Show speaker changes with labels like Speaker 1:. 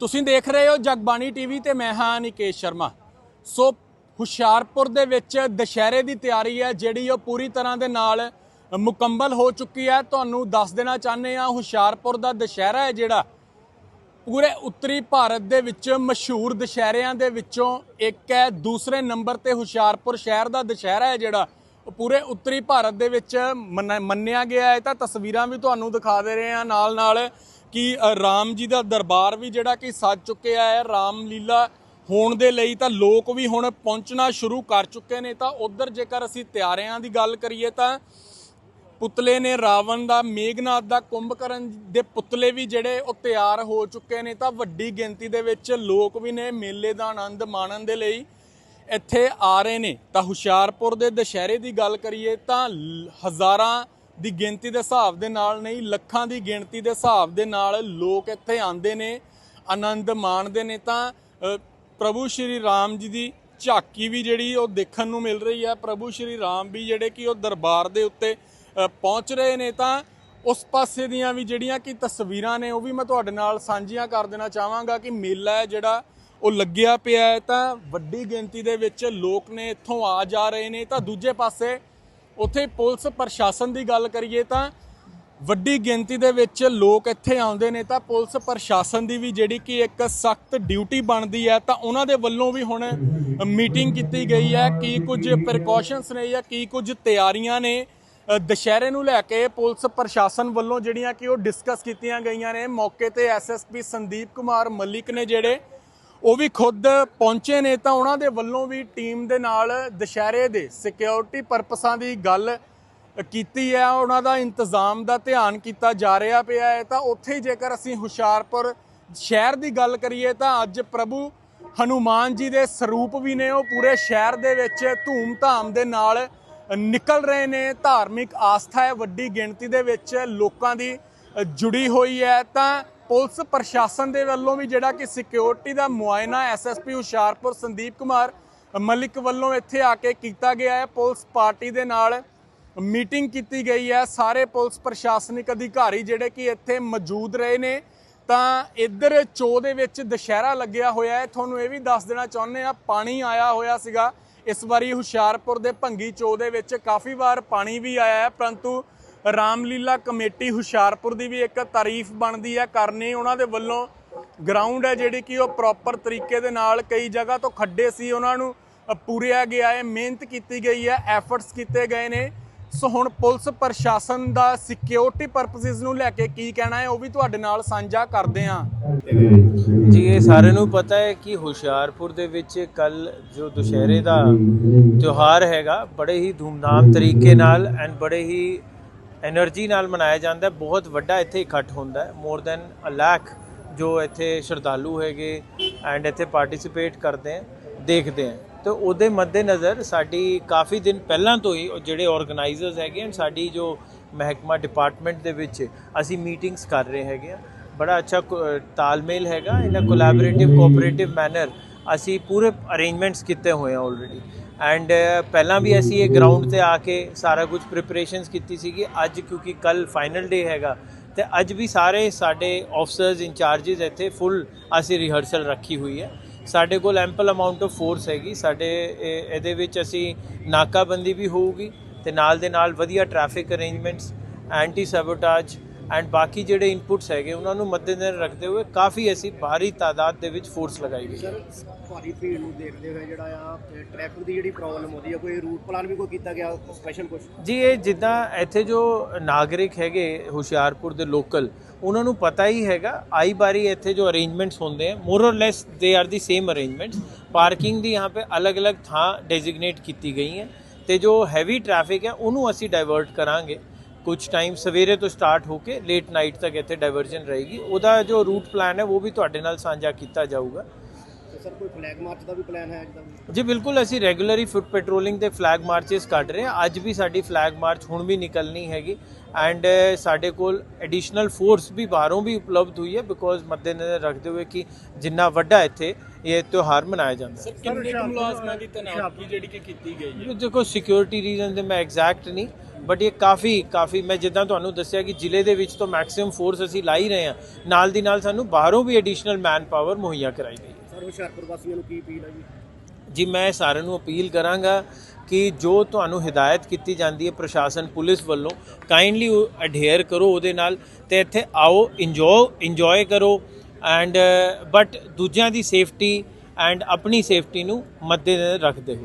Speaker 1: ਤੁਸੀਂ ਦੇਖ ਰਹੇ ਹੋ ਜਗਬਾਣੀ ਟੀਵੀ ਤੇ ਮੈਂ ਹਾਂ ਨਿਕੇਸ਼ ਸ਼ਰਮਾ। ਸੋ ਹੁਸ਼ਿਆਰਪੁਰ ਦੇ ਵਿੱਚ ਦੁਸ਼ਹਿਰੇ ਦੀ ਤਿਆਰੀ ਹੈ, ਜਿਹੜੀ ਉਹ ਪੂਰੀ ਤਰ੍ਹਾਂ ਦੇ ਨਾਲ ਮੁਕੰਮਲ ਹੋ ਚੁੱਕੀ ਹੈ। ਤੁਹਾਨੂੰ ਦੱਸ ਦੇਣਾ ਚਾਹੁੰਦੇ ਆ ਹੁਸ਼ਿਆਰਪੁਰ ਦਾ ਦੁਸ਼ਹਿਰਾ ਹੈ ਜਿਹੜਾ ਪੂਰੇ ਉੱਤਰੀ ਭਾਰਤ ਦੇ ਵਿੱਚ ਮਸ਼ਹੂਰ ਦੁਸ਼ਹਿਰਿਆਂ ਦੇ ਵਿੱਚੋਂ ਇੱਕ ਹੈ। ਦੂਸਰੇ ਨੰਬਰ ਤੇ ਹੁਸ਼ਿਆਰਪੁਰ ਸ਼ਹਿਰ ਦਾ ਦੁਸ਼ਹਿਰਾ ਹੈ ਜਿਹੜਾ ਉਹ ਪੂਰੇ ਉੱਤਰੀ ਭਾਰਤ ਦੇ ਵਿੱਚ ਮੰਨ- ਮੰਨਿਆ ਗਿਆ ਹੈ। ਤਾਂ ਤਸਵੀਰਾਂ ਵੀ ਤੁਹਾਨੂੰ ਦਿਖਾ ਦੇ ਰਹੇ ਹਾਂ ਨਾਲ ਨਾਲ ਕਿ ਰਾਮ ਜੀ ਦਾ ਦਰਬਾਰ ਵੀ ਜਿਹੜਾ ਕਿ ਸੱਜ ਚੁੱਕਿਆ ਹੈ, ਰਾਮ ਲੀਲਾ ਹੋਣ ਦੇ ਲਈ ਤਾਂ ਲੋਕ ਵੀ ਹੁਣ ਪਹੁੰਚਣਾ ਸ਼ੁਰੂ ਕਰ ਚੁੱਕੇ ਨੇ। ਤਾਂ ਉਧਰ ਜੇਕਰ ਅਸੀਂ ਤਿਆਰਿਆਂ ਦੀ ਗੱਲ ਕਰੀਏ ਤਾਂ ਪੁਤਲੇ ਨੇ ਰਾਵਣ ਦਾ, ਮੇਘਨਾਥ ਦਾ, ਕੁੰਭਕਰਨ ਦੇ ਪੁਤਲੇ ਵੀ ਜਿਹੜੇ ਉਹ ਤਿਆਰ ਹੋ ਚੁੱਕੇ ਨੇ। ਤਾਂ ਵੱਡੀ ਗਿਣਤੀ ਦੇ ਵਿੱਚ ਲੋਕ ਵੀ ਨੇ ਮੇਲੇ ਦਾ ਆਨੰਦ ਮਾਣਨ ਦੇ ਲਈ ਇੱਥੇ ਆ ਰਹੇ ਨੇ। ਤਾਂ ਹੁਸ਼ਿਆਰਪੁਰ ਦੇ ਦੁਸ਼ਹਿਰੇ ਦੀ ਗੱਲ ਕਰੀਏ ਤਾਂ ਹਜ਼ਾਰਾਂ ਦੀ ਗਿਣਤੀ ਦੇ ਹਿਸਾਬ ਦੇ ਨਾਲ ਨਹੀਂ, ਲੱਖਾਂ ਦੀ ਗਿਣਤੀ ਦੇ ਹਿਸਾਬ ਦੇ ਨਾਲ ਲੋਕ ਇੱਥੇ ਆਉਂਦੇ ਨੇ, ਆਨੰਦ ਮਾਣਦੇ ਨੇ ਤਾਂ ਪ੍ਰਭੂ ਸ਼੍ਰੀ ਰਾਮ ਜੀ ਦੀ ਝਾਕੀ ਵੀ ਜਿਹੜੀ ਉਹ ਦੇਖਣ ਨੂੰ ਮਿਲ ਰਹੀ ਹੈ। ਪ੍ਰਭੂ ਸ਼੍ਰੀ ਰਾਮ ਵੀ ਜਿਹੜੇ ਕਿ ਉਹ ਦਰਬਾਰ ਦੇ ਉੱਤੇ ਪਹੁੰਚ ਰਹੇ ਨੇ ਤਾਂ ਉਸ ਪਾਸੇ ਦੀਆਂ ਵੀ ਜਿਹੜੀਆਂ ਕਿ ਤਸਵੀਰਾਂ ਨੇ ਉਹ ਵੀ ਮੈਂ ਤੁਹਾਡੇ ਨਾਲ ਸਾਂਝੀਆਂ ਕਰ ਦੇਣਾ ਚਾਹਾਂਗਾ ਕਿ ਮੇਲਾ ਹੈ ਜਿਹੜਾ ਉਹ ਲੱਗਿਆ ਪਿਆ ਹੈ ਤਾਂ ਵੱਡੀ ਗਿਣਤੀ ਦੇ ਵਿੱਚ ਲੋਕ ਨੇ ਇੱਥੋਂ ਆ ਜਾ ਰਹੇ ਨੇ ਤਾਂ ਦੂਜੇ ਪਾਸੇ ਉੱਥੇ ਪੁਲਿਸ ਪ੍ਰਸ਼ਾਸਨ ਦੀ ਗੱਲ ਕਰੀਏ ਤਾਂ ਵੱਡੀ ਗਿਣਤੀ ਦੇ ਵਿੱਚ ਲੋਕ ਇੱਥੇ ਆਉਂਦੇ ਨੇ ਤਾਂ ਪੁਲਿਸ ਪ੍ਰਸ਼ਾਸਨ ਦੀ ਵੀ ਜਿਹੜੀ ਕਿ ਇੱਕ ਸਖਤ ਡਿਊਟੀ ਬਣਦੀ ਹੈ ਤਾਂ ਉਹਨਾਂ ਦੇ ਵੱਲੋਂ ਵੀ ਹੁਣ ਮੀਟਿੰਗ ਕੀਤੀ ਗਈ ਹੈ ਕੀ ਕੁਝ ਪ੍ਰੀਕਾਸ਼ਨਸ ਨੇ ਜਾਂ ਕੀ ਕੁਝ ਤਿਆਰੀਆਂ ਨੇ। ਦੁਸ਼ਹਿਰੇ ਨੂੰ ਲੈ ਕੇ ਪੁਲਿਸ ਪ੍ਰਸ਼ਾਸਨ ਵੱਲੋਂ ਜਿਹੜੀਆਂ ਕਿ ਉਹ ਡਿਸਕਸ ਕੀਤੀਆਂ ਗਈਆਂ ਨੇ। ਮੌਕੇ ਤੇ ਐਸਐਸਪੀ ਸੰਦੀਪ ਕੁਮਾਰ ਮਲਿਕ ਨੇ ਜਿਹੜੇ ਉਹ ਵੀ ਖੁਦ ਪਹੁੰਚੇ ਨੇ ਤਾਂ ਉਹਨਾਂ ਦੇ ਵੱਲੋਂ ਵੀ ਟੀਮ ਦੇ ਨਾਲ ਦੁਸ਼ਹਿਰੇ ਦੇ ਸਿਕਿਉਰਿਟੀ ਪਰਪਸਾਂ ਦੀ ਗੱਲ ਕੀਤੀ ਹੈ, ਉਹਨਾਂ ਦਾ ਇੰਤਜ਼ਾਮ ਦਾ ਧਿਆਨ ਕੀਤਾ ਜਾ ਰਿਹਾ ਪਿਆ ਹੈ। ਤਾਂ ਉੱਥੇ ਹੀ ਜੇਕਰ ਅਸੀਂ ਹੁਸ਼ਿਆਰਪੁਰ ਸ਼ਹਿਰ ਦੀ ਗੱਲ ਕਰੀਏ ਤਾਂ ਅੱਜ ਪ੍ਰਭੂ ਹਨੂਮਾਨ ਜੀ ਦੇ ਸਰੂਪ ਵੀ ਨੇ, ਉਹ ਪੂਰੇ ਸ਼ਹਿਰ ਦੇ ਵਿੱਚ ਧੂਮ-ਧਾਮ ਦੇ ਨਾਲ ਨਿਕਲ ਰਹੇ ਨੇ। ਧਾਰਮਿਕ ਆਸਥਾ ਹੈ ਵੱਡੀ ਗਿਣਤੀ ਦੇ ਵਿੱਚ ਲੋਕਾਂ ਦੀ ਜੁੜੀ ਹੋਈ ਹੈ। ਤਾਂ ਪੁਲਿਸ ਪ੍ਰਸ਼ਾਸਨ ਦੇ ਵੱਲੋਂ ਵੀ ਜਿਹੜਾ ਕਿ ਸਿਕਿਉਰਿਟੀ ਦਾ ਮੁਆਇਨਾ ਐਸਐਸਪੀ ਹੁਸ਼ਿਆਰਪੁਰ ਸੰਦੀਪ ਕੁਮਾਰ ਮਲਿਕ ਵੱਲੋਂ ਇੱਥੇ ਆ ਕੇ ਕੀਤਾ ਗਿਆ ਹੈ। ਪੁਲਿਸ ਪਾਰਟੀ ਦੇ ਨਾਲ ਮੀਟਿੰਗ ਕੀਤੀ ਗਈ ਹੈ। ਸਾਰੇ ਪੁਲਿਸ ਪ੍ਰਸ਼ਾਸਨਿਕ ਅਧਿਕਾਰੀ ਜਿਹੜੇ ਕਿ ਇੱਥੇ ਮੌਜੂਦ ਰਹੇ ਨੇ, ਤਾਂ ਇੱਧਰ ਚੋ ਦੇ ਵਿੱਚ ਦੁਸ਼ਹਿਰਾ ਲੱਗਿਆ ਹੋਇਆ ਹੈ। ਤੁਹਾਨੂੰ ਇਹ ਵੀ ਦੱਸ ਦੇਣਾ ਚਾਹੁੰਦੇ ਆ ਪਾਣੀ ਆਇਆ ਹੋਇਆ ਸੀਗਾ। ਇਸ ਵਾਰੀ ਹੁਸ਼ਿਆਰਪੁਰ ਦੇ ਭੰਗੀ ਚੋ ਦੇ ਵਿੱਚ ਕਾਫੀ ਵਾਰ ਪਾਣੀ ਵੀ ਆਇਆ ਹੈ, ਪਰੰਤੂ ਰਾਮਲੀਲਾ ਕਮੇਟੀ ਹੁਸ਼ਿਆਰਪੁਰ ਦੀ ਵੀ ਇੱਕ ਤਾਰੀਫ ਬਣਦੀ ਹੈ ਕਰਨੀ ਉਹਨਾਂ ਦੇ ਵੱਲੋਂ ਗਰਾਊਂਡ ਹੈ ਜਿਹੜੀ ਕਿ ਉਹ ਪ੍ਰੋਪਰ ਤਰੀਕੇ ਦੇ ਨਾਲ ਕਈ ਜਗ੍ਹਾ ਤੋਂ ਖੱਡੇ ਸੀ, ਉਹਨਾਂ ਨੂੰ ਪੂਰਿਆ ਗਿਆ ਹੈ, ਮਿਹਨਤ ਕੀਤੀ ਗਈ ਹੈ ਐਫਰਟਸ ਕੀਤੇ ਗਏ ਨੇ। ਸੋ ਹੁਣ ਪੁਲਿਸ ਪ੍ਰਸ਼ਾਸਨ ਦਾ ਸਿਕਿਉਰਿਟੀ ਪਰਪਸਿਸ ਨੂੰ ਲੈ ਕੇ ਕੀ ਕਹਿਣਾ ਹੈ, ਉਹ ਵੀ ਤੁਹਾਡੇ ਨਾਲ ਸਾਂਝਾ ਕਰਦੇ ਹਾਂ।
Speaker 2: ਜੀ, ਇਹ ਸਾਰਿਆਂ ਨੂੰ ਪਤਾ ਹੈ ਕਿ ਹੁਸ਼ਿਆਰਪੁਰ ਦੇ ਵਿੱਚ ਕੱਲ ਜੋ ਦੁਸ਼ਹਿਰੇ ਦਾ ਤਿਉਹਾਰ ਹੈਗਾ, ਬੜੇ ਹੀ ਧੂਮਧਾਮ ਤਰੀਕੇ ਨਾਲ ਐਂਡ ਬੜੇ ਹੀ ਐਨਰਜੀ ਨਾਲ ਮਨਾਇਆ ਜਾਂਦਾ ਬਹੁਤ ਵੱਡਾ ਇੱਥੇ ਇਕੱਠ ਹੁੰਦਾ ਹੈ। ਮੋਰ ਦੈਨ ਅ ਲੱਖ ਜੋ ਇੱਥੇ ਸ਼ਰਧਾਲੂ ਹੈਗੇ ਐਂਡ ਇੱਥੇ ਪਾਰਟਿਸਿਪੇਟ ਕਰਦੇ ਆ ਦੇਖਦੇ ਆ ਤੇ ਉਹਦੇ ਮੱਦੇ ਨਜ਼ਰ ਸਾਡੀ ਕਾਫੀ ਦਿਨ ਪਹਿਲਾਂ ਤੋਂ ਹੀ ਜਿਹੜੇ ਆਰਗੇਨਾਈਜ਼ਰਸ ਹੈਗੇ ਐਂਡ ਸਾਡੀ ਜੋ ਮਹਿਕਮਾ ਡਿਪਾਰਟਮੈਂਟ ਦੇ ਵਿੱਚ ਅਸੀਂ ਮੀਟਿੰਗਸ ਕਰ ਰਹੇ ਹੈਗੇ ਆ ਬੜਾ ਅੱਛਾ ਤਾਲਮੇਲ ਹੈਗਾ। In a collaborative cooperative manner ਅਸੀਂ ਪੂਰੇ ਅਰੇਂਜਮੈਂਟਸ ਕੀਤੇ ਹੋਏ ਆ ਆਲਰੇਡੀ ਐਂਡ ਪਹਿਲਾਂ ਵੀ ਅਸੀਂ ਇਹ ਗਰਾਊਂਡ ਤੇ ਆ ਕੇ ਸਾਰਾ ਕੁਝ ਪ੍ਰੀਪਰੇਸ਼ਨਸ ਕੀਤੀ ਸੀਗੀ। ਅੱਜ ਕਿਉਂਕਿ ਕੱਲ ਫਾਈਨਲ ਡੇ ਹੈਗਾ, ਤੇ ਅੱਜ ਵੀ ਸਾਰੇ ਸਾਡੇ ਆਫਸਰਸ ਇੰਚਾਰजेस ਇੱਥੇ ਫੁੱਲ ਅਸੀਂ ਰਿਹਰਸਲ ਰੱਖੀ ਹੋਈ ਹੈ। ਸਾਡੇ ਕੋਲ ਐਂਪਲ ਅਮਾਉਂਟ ਆਫ ਫੋਰਸ ਹੈਗੀ। ਸਾਡੇ ਇਹਦੇ ਵਿੱਚ ਅਸੀਂ ਨਾਕਾਬੰਦੀ ਵੀ ਹੋਊਗੀ ਤੇ ਨਾਲ ਦੇ ਨਾਲ ਵਧੀਆ traffic arrangements anti sabotage and ਬਾਕੀ ਜਿਹੜੇ ਇਨਪੁਟਸ ਹੈਗੇ ਉਹਨਾਂ ਨੂੰ ਮੱਦੇਨਜ਼ਰ ਰੱਖਦੇ ਹੋਏ ਕਾਫੀ ਐਸੀ ਭਾਰੀ ਤਾਦਾਦ ਦੇ ਵਿੱਚ ਫੋਰਸ ਲਗਾਈ ਗਈ ਹੈ।
Speaker 3: ਭਾਰੀ ਭੀੜ ਨੂੰ ਦੇਖਦੇ ਹੋਏ ਜਿਹੜਾ ਆ ਟ੍ਰੈਫਿਕ ਦੀ ਜਿਹੜੀ ਪ੍ਰੋਬਲਮ ਆਉਂਦੀ ਹੈ ਕੋਈ ਰੂਟ ਪਲਾਨ ਵੀ ਕੋਈ ਕੀਤਾ ਗਿਆ ਸਪੈਸ਼ਲ ਕੁਝ
Speaker 2: ਜੀ ਇਹ ਜਿੱਦਾਂ ਇੱਥੇ ਜੋ ਨਾਗਰਿਕ ਹੈਗੇ ਹੁਸ਼ਿਆਰਪੁਰ ਦੇ ਲੋਕਲ ਉਹਨਾਂ ਨੂੰ ਪਤਾ ਹੀ ਹੈਗਾ ਆਈ ਬਾਰੀ ਇੱਥੇ ਜੋ ਅਰੇਂਜਮੈਂਟਸ ਹੁੰਦੇ ਆ more or less they are the same arrangements parking ਦੀ ਯਹਾਂ ਪੇ ਅਲੱਗ-ਅਲੱਗ ਥਾਂ ਡੈਜ਼ਿਗਨੇਟ ਕੀਤੀ ਗਈ ਹੈ ਤੇ ਜੋ ਹੈਵੀ ਟ੍ਰੈਫਿਕ ਹੈ ਉਹਨੂੰ ਅਸੀਂ ਡਾਇਵਰਟ ਕਰਾਂਗੇ। ਕੁਝ ਟਾਈਮ ਸਵੇਰੇ ਤੋਂ ਸਟਾਰਟ ਹੋ ਕੇ ਲੇਟ ਨਾਈਟ ਤੱਕ ਇੱਥੇ ਡਾਇਵਰਜਨ ਰਹੇਗੀ। ਉਹਦਾ ਜੋ ਰੂਟ ਪਲਾਨ ਹੈ, ਉਹ ਵੀ ਤੁਹਾਡੇ ਨਾਲ ਸਾਂਝਾ ਕੀਤਾ ਜਾਊਗਾ।
Speaker 3: ਤੇ ਸਰ ਕੋਈ ਫਲੈਗ ਮਾਰਚ ਦਾ ਵੀ ਪਲਾਨ ਹੈ ਜਿੱਦਾਂ
Speaker 2: ਜੀ ਬਿਲਕੁਲ ਅਸੀਂ ਰੈਗੂਲਰੀ ਫੁੱਟ ਪੈਟਰੋਲਿੰਗ ਤੇ ਫਲੈਗ ਮਾਰਚਸ ਕੱਢ ਰਹੇ ਹਾਂ। ਅੱਜ ਵੀ ਸਾਡੀ ਫਲੈਗ ਮਾਰਚ ਹੁਣ ਵੀ ਨਿਕਲਣੀ ਹੈਗੀ ਐਂਡ ਸਾਡੇ ਕੋਲ ਐਡੀਸ਼ਨਲ ਫੋਰਸ ਵੀ ਬਾਹਰੋਂ ਵੀ ਉਪਲਬਧ ਹੋਈ ਹੈ ਬਿਕੋਜ਼ ਮੱਦੇਨਜ਼ਰ ਰੱਖਦੇ ਹੋਏ ਕਿ ਜਿੰਨਾ ਵੱਡਾ ਇੱਥੇ ਇਹ ਤਿਉਹਾਰ ਮਨਾਇਆ ਜਾਂਦਾ ਹੈ।
Speaker 1: ਕਿੰਨੇ ਕੁ ਮੁਲਾਜ਼ਮਾਂ ਦੀ ਤੈਨਾਤੀ ਜਿਹੜੀ ਕਿ ਕੀਤੀ ਗਈ ਹੈ?
Speaker 2: ਦੇਖੋ ਸਿਕਿਉਰਿਟੀ ਰੀਜ਼ਨ ਤੇ ਮੈਂ ਐਗਜ਼ੈਕਟ ਨਹੀਂ ਬਟ ਇਹ ਕਾਫੀ ਕਾਫੀ ਮੈਂ ਜਿੱਦਾਂ ਤੁਹਾਨੂੰ ਦੱਸਿਆ ਕਿ ਜ਼ਿਲ੍ਹੇ ਦੇ ਵਿੱਚ ਤਾਂ ਮੈਕਸਿਮਮ ਫੋਰਸ ਅਸੀਂ ਲਾ ਹੀ ਰਹੇ ਹਾਂ। ਨਾਲ ਦੀ ਨਾਲ ਸਾਨੂੰ ਬਾਹਰੋਂ ਵੀ ਐਡੀਸ਼ਨਲ ਮੈਨ ਪਾਵਰ ਮੁਹੱਈਆ ਕਰਾਈ ਗਈ ਹੈ।
Speaker 3: ਸਰ ਹੁਸ਼ਿਆਰਪੁਰ ਵਾਸੀਆਂ ਨੂੰ ਕੀ ਅਪੀਲ ਹੈ ਜੀ?
Speaker 2: ਜੀ, ਮੈਂ ਸਾਰਿਆਂ ਨੂੰ ਅਪੀਲ ਕਰਾਂਗਾ ਕਿ ਜੋ ਤੁਹਾਨੂੰ ਹਦਾਇਤ ਕੀਤੀ ਜਾਂਦੀ ਹੈ ਪ੍ਰਸ਼ਾਸਨ, ਪੁਲਿਸ ਵੱਲੋਂ ਕਾਈਂਡਲੀ ਅਡੇਅਰ ਕਰੋ ਉਹਦੇ ਨਾਲ ਤੇ ਇੱਥੇ ਆਓ ਇੰਜੋਏ ਇੰਜੋਏ ਕਰੋ ਐਂਡ ਬਟ ਦੂਜਿਆਂ ਦੀ ਸੇਫਟੀ ਐਂਡ ਆਪਣੀ ਸੇਫਟੀ ਨੂੰ ਮੱਦੇਨਜ਼ਰ ਰੱਖਦੇ ਹੋ